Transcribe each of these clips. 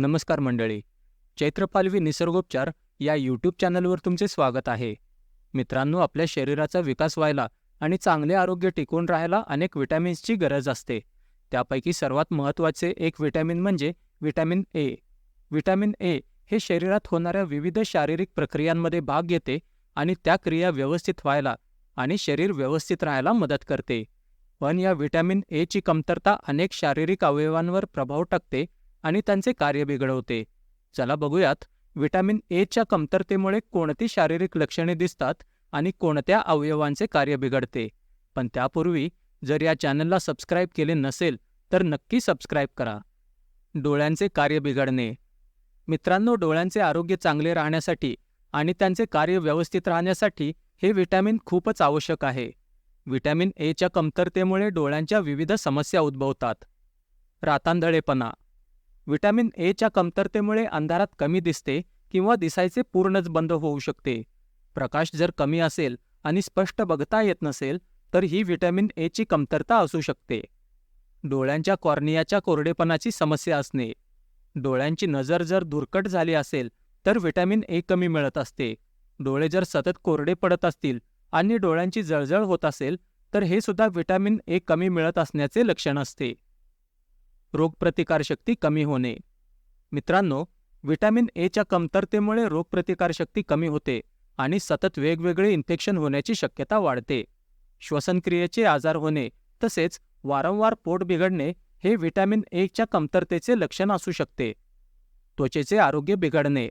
नमस्कार मंडळी. चैत्रपालवी निसर्गोपचार या यूट्यूब चॅनलवर तुमचे स्वागत आहे. मित्रांनो आपल्या शरीराचा विकास व्हायला आणि चांगले आरोग्य टिकून राहायला अनेक विटॅमिन्सची गरज असते. त्यापैकी सर्वात महत्त्वाचे एक विटॅमिन म्हणजे विटॅमिन ए विटॅमिन ए हे शरीरात होणाऱ्या विविध शारीरिक प्रक्रियांमध्ये भाग घेते आणि त्या क्रिया व्यवस्थित व्हायला आणि शरीर व्यवस्थित राहायला मदत करते. पण या विटॅमिन एची कमतरता अनेक शारीरिक अवयवांवर प्रभाव टाकते आणि त्यांचे कार्य बिघडवते. चला बघूयात विटॅमिन एच्या कमतरतेमुळे कोणती शारीरिक लक्षणे दिसतात आणि कोणत्या अवयवांचे कार्य बिघडते. पण त्यापूर्वी जर या चॅनलला सबस्क्राईब केले नसेल तर नक्की सबस्क्राईब करा. डोळ्यांचे कार्य बिघडणे. मित्रांनो डोळ्यांचे आरोग्य चांगले राहण्यासाठी आणि त्यांचे कार्य व्यवस्थित राहण्यासाठी हे विटॅमिन खूपच आवश्यक आहे. विटॅमिन एच्या कमतरतेमुळे डोळ्यांच्या विविध समस्या उद्भवतात. रातांधळेपणा. व्हिटॅमिन एच्या कमतरतेमुळे अंधारात कमी दिसते किंवा दिसायचे पूर्णच बंद होऊ शकते. प्रकाश जर कमी असेल आणि स्पष्ट बघता येत नसेल तर ही व्हिटॅमिन एची कमतरता असू शकते. डोळ्यांच्या कॉर्नियाच्या कोरडेपणाची समस्या असणे. डोळ्यांची नजर जर धुरकट झाली असेल तर व्हिटॅमिन ए कमी मिळत असते. डोळे जर सतत कोरडे पडत असतील आणि डोळ्यांची जळजळ होत असेल तर हे सुद्धा व्हिटॅमिन ए कमी मिळत असण्याचे लक्षण असते. रोगप्रतिकारशक्ती कमी होणे. मित्रांनो विटॅमिन एच्या कमतरतेमुळे रोगप्रतिकारशक्ती कमी होते आणि सतत वेगवेगळे इन्फेक्शन होण्याची शक्यता वाढते. श्वसनक्रियेचे आजार होणे तसेच वारंवार पोट बिघडणे हे व्हिटॅमिन एच्या कमतरतेचे लक्षण असू शकते. त्वचेचे आरोग्य बिघडणे.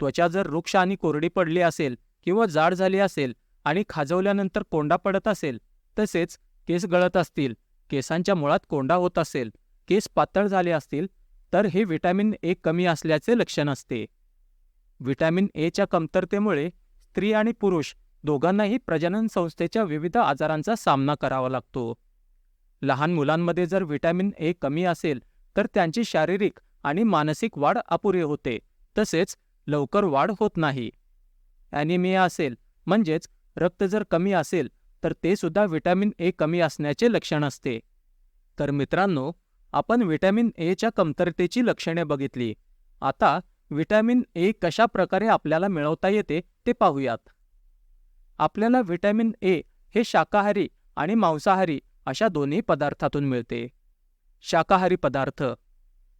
त्वचा जर वृक्ष आणि कोरडी पडली असेल किंवा जाड झाली असेल आणि खाजवल्यानंतर कोंडा पडत असेल तसेच केस गळत असतील केसांच्या मुळात कोंडा होत असेल केस पातळ झाले असतील तर हे व्हिटॅमिन ए कमी असल्याचे लक्षण असते. व्हिटॅमिन एच्या कमतरतेमुळे स्त्री आणि पुरुष दोघांनाही प्रजनन संस्थेच्या विविध आजारांचा सामना करावा लागतो. लहान मुलांमध्ये जर व्हिटॅमिन ए कमी असेल तर त्यांची शारीरिक आणि मानसिक वाढ अपुरी होते तसेच लवकर वाढ होत नाही. ॲनिमिया असेल म्हणजेच रक्त जर कमी असेल तर ते सुद्धा व्हिटॅमिन ए कमी असण्याचे लक्षण असते. तर मित्रांनो आपण व्हिटॅमिन एच्या कमतरतेची लक्षणे बघितली. आता व्हिटॅमिन ए कशा प्रकारे आपल्याला मिळवता येते ते पाहूयात. आपल्याला व्हिटॅमिन ए हे शाकाहारी आणि मांसाहारी अशा दोन्ही पदार्थातून मिळते. शाकाहारी पदार्थ.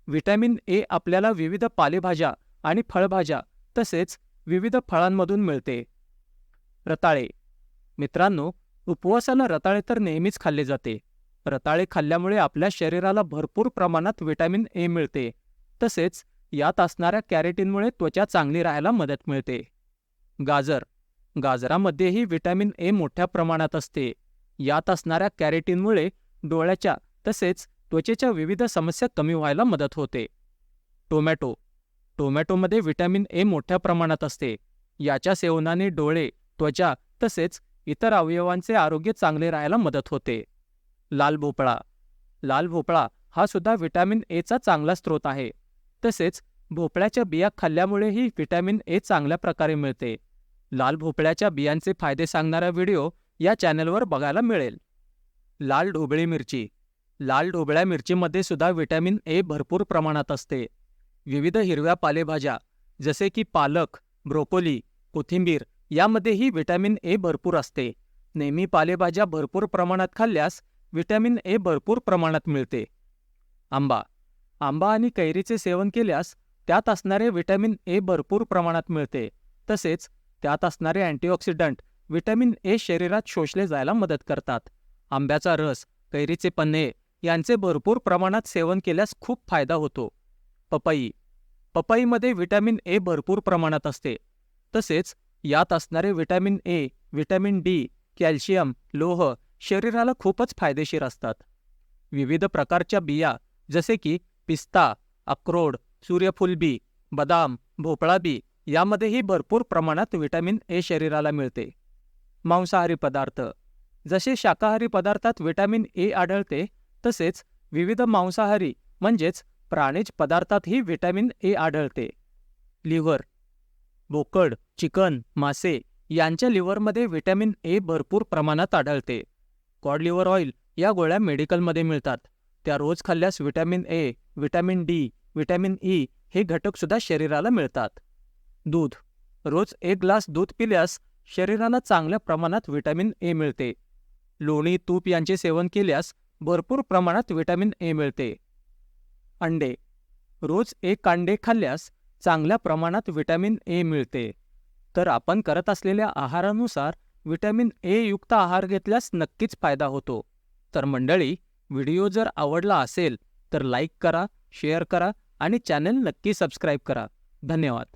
व्हिटॅमिन ए आपल्याला विविध पालेभाज्या आणि फळभाज्या तसेच विविध फळांमधून मिळते. रताळे. मित्रांनो उपवासाला रताळे तर नेहमीच खाल्ले जाते. रताळे खाल्ल्यामुळे आपल्या शरीराला भरपूर प्रमाणात व्हिटॅमिन ए मिळते. तसेच यात असणाऱ्या कॅरेटीनमुळे त्वचा चांगली राहायला मदत मिळते. गाजर. गाजरामध्येही व्हिटॅमिन ए मोठ्या प्रमाणात असते. यात असणाऱ्या कॅरेटीनमुळे डोळ्याच्या तसेच त्वचेच्या विविध समस्या कमी व्हायला मदत होते. टोमॅटो. टोमॅटोमध्ये व्हिटॅमिन ए मोठ्या प्रमाणात असते. याच्या सेवनाने डोळे त्वचा तसेच इतर अवयवांचे आरोग्य चांगले राहायला मदत होते. लाल भोपळा. लाल भोपळा हा सुद्धा व्हिटॅमिन एचा चांगला स्रोत आहे. तसेच भोपळ्याच्या बिया खाल्ल्यामुळेही व्हिटॅमिन ए चांगल्या प्रकारे मिळते. लाल भोपळ्याच्या बियांचे फायदे सांगणारा व्हिडिओ या चॅनलवर बघायला मिळेल. लाल ढोबळी मिरची. लाल ढोबळ्या मिरचीमध्ये सुद्धा व्हिटॅमिन ए भरपूर प्रमाणात असते. विविध हिरव्या पालेभाज्या जसे की पालक ब्रोकोली कोथिंबीर यामध्येही व्हिटॅमिन ए भरपूर असते. नेहमी पालेभाज्या भरपूर प्रमाणात खाल्ल्यास व्हिटॅमिन ए भरपूर प्रमाणात मिळते. आंबा. आंबा आणि कैरीचे सेवन केल्यास त्यात असणारे व्हिटॅमिन ए भरपूर प्रमाणात मिळते. तसेच त्यात असणारे अँटीऑक्सिडंट व्हिटॅमिन ए शरीरात शोषले जायला मदत करतात. आंब्याचा रस कैरीचे पन्हे यांचे भरपूर प्रमाणात सेवन केल्यास खूप फायदा होतो. पपई. पपईमध्ये व्हिटॅमिन ए भरपूर प्रमाणात असते. तसेच यात असणारे vitamin A vitamin D calcium लोह शरीराला खूपच फायदेशीर असतात. विविध प्रकारच्या बिया जसे की पिस्ता अक्रोड सूर्यफूल बी बदाम भोपळा बी यामध्येही भरपूर प्रमाणात व्हिटॅमिन ए शरीराला मिळते. मांसाहारी पदार्थ जसे शाकाहारी पदार्थात व्हिटॅमिन ए आढळते तसेच विविध मांसाहारी म्हणजेच प्राणीज पदार्थातही व्हिटॅमिन ए आढळते. लिव्हर बोकड चिकन मासे यांच्या लिव्हरमध्ये व्हिटॅमिन ए भरपूर प्रमाणात आढळते. कॉड लिव्हर ऑइल या गोळ्या मेडिकलमध्ये मिळतात. त्या रोज खाल्ल्यास vitamin A vitamin D vitamin E हे घटकसुद्धा शरीराला मिळतात. दूध. रोज एक ग्लास दूध पिल्यास शरीराला चांगल्या प्रमाणात व्हिटॅमिन ए मिळते. लोणी तूप यांचे सेवन केल्यास भरपूर प्रमाणात व्हिटॅमिन ए मिळते. अंडे. रोज एक अंडे खाल्ल्यास चांगल्या प्रमाणात व्हिटॅमिन ए मिळते. तर आपण करत असलेल्या आहारानुसार व्हिटॅमिन ए युक्त आहार घेतल्यास नक्कीच फायदा होतो. तर मंडळी व्हिडिओ जर आवडला असेल तर लाईक करा शेअर करा आणि चॅनल नक्की सबस्क्राईब करा. धन्यवाद.